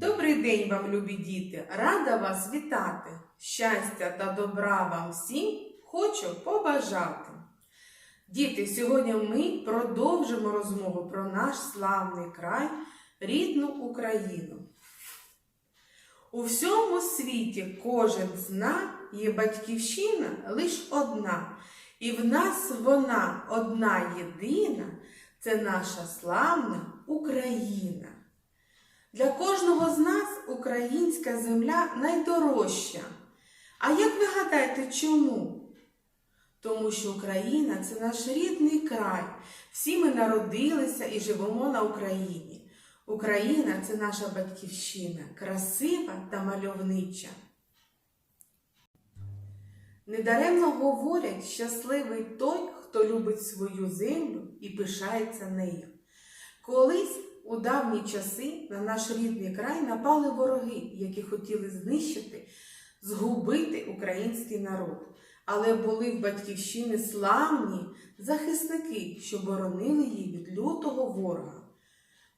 Добрий день вам, любі діти! Рада вас вітати! Щастя та добра вам всім хочу побажати. Діти, сьогодні ми продовжимо розмову про наш славний край, рідну Україну. У всьому світі кожен зна, є батьківщина лиш одна, і в нас вона одна єдина, це наша славна Україна. Для кожного з нас українська земля найдорожча. А як ви гадаєте, чому? Тому що Україна це наш рідний край. Всі ми народилися і живемо на Україні. Україна це наша батьківщина, красива та мальовнича. Недаремно говорять, щасливий той, хто любить свою землю і пишається нею. Колись у давні часи на наш рідний край напали вороги, які хотіли знищити, згубити український народ. Але були в батьківщини славні захисники, що боронили її від лютого ворога.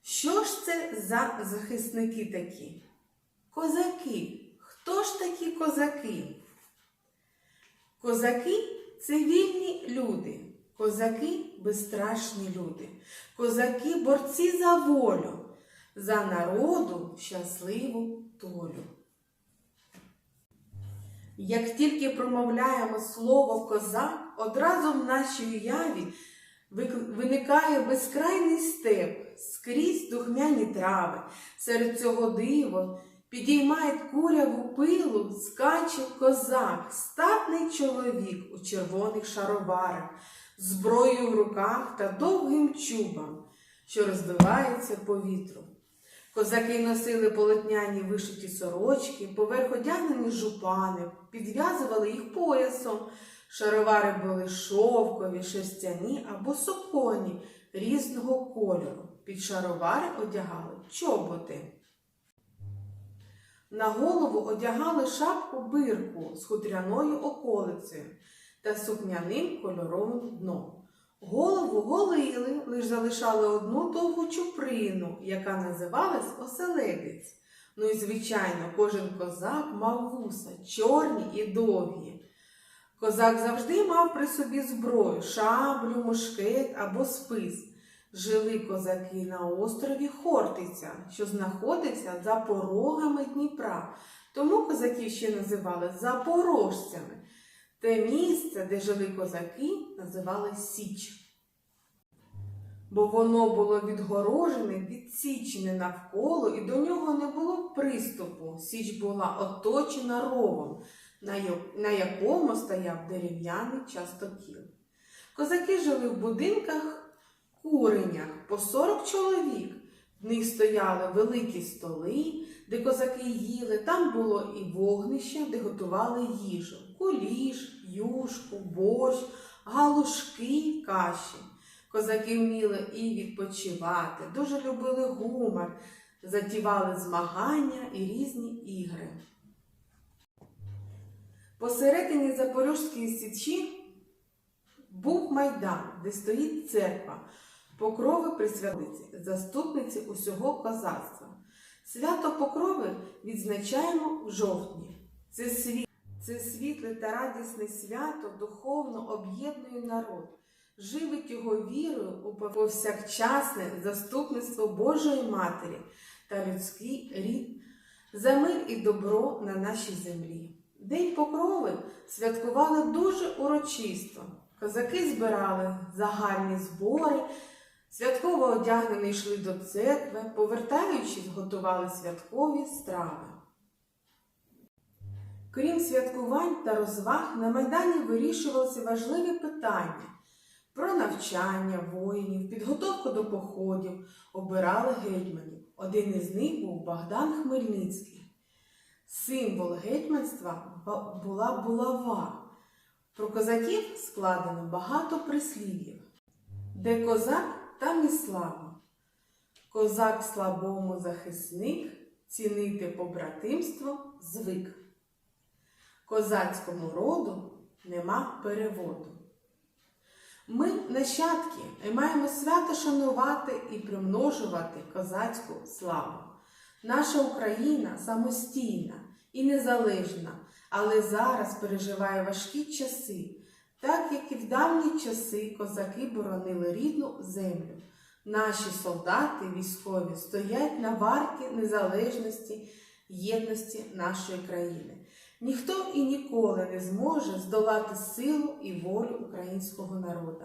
Що ж це за захисники такі? Козаки. Хто ж такі козаки? Козаки це вільні люди. Козаки безстрашні люди. Козаки борці за волю, за народу щасливу долю. Як тільки промовляємо слово козак, одразу в нашій уяві виникає безкрайний степ, скрізь духмяні трави. Серед цього диво підіймає куряву пилу, скаче козак, статний чоловік у червоних шароварах, зброєю в руках та довгим чубом, що роздувається по вітру. Козаки носили полотняні вишиті сорочки, поверх одягнені жупани, підв'язували їх поясом. Шаровари були шовкові, шерстяні або суконі різного кольору. Під шаровари одягали чоботи. На голову одягали шапку бирку з хутряною околицею та сукняним кольоровим дном. Голову голили, лиш залишали одну довгу чуприну, яка називалась оселедець. Ну і, звичайно, кожен козак мав вуса, чорні і довгі. Козак завжди мав при собі зброю, шаблю, мушкет або спис. Жили козаки на острові Хортиця, що знаходиться за порогами Дніпра. Тому козаків ще називали запорожцями. Те місце, де жили козаки, називали Січ. Бо воно було відгорожене, відсічене навколо, і до нього не було приступу. Січ була оточена ровом, на якому стояв дерев'яний частокіл. Козаки жили в будинках куренях по 40 чоловік. В них стояли великі столи, де козаки їли. Там було і вогнище, де готували їжу: куліш, юшку, борщ, галушки, каші. Козаки вміли і відпочивати, дуже любили гумор, затівали змагання і різні ігри. Посередині Запорізької січі був майдан, де стоїть церква, покрови Пресвятиці, заступниці усього козацтва. Свято Покрови відзначаємо в жовтні. Це, світ, це світле та радісне свято духовно об'єднує народ, живить його вірою у повсякчасне заступництво Божої Матері та людський рід за мир і добро на нашій землі. День Покрови святкували дуже урочисто. Козаки збирали загальні збори, святково одягнені йшли до церкви, повертаючись, готували святкові страви. Крім святкувань та розваг, на Майдані вирішувалися важливі питання про навчання воїнів, підготовку до походів, обирали гетьманів. Один із них був Богдан Хмельницький. Символ гетьманства була булава. Про козаків складено багато прислів'їв. Де козак, там і слава. Козак слабому захисник, цінити побратимство звик. Козацькому роду нема переводу. Ми, нащадки, маємо свято шанувати і примножувати козацьку славу. Наша Україна самостійна і незалежна, але зараз переживає важкі часи, так як і в давні часи козаки боронили рідну землю. Наші солдати військові стоять на варті незалежності, єдності нашої країни. Ніхто і ніколи не зможе здолати силу і волю українського народу.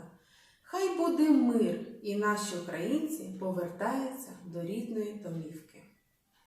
Хай буде мир, і наші українці повертаються до рідної домівки.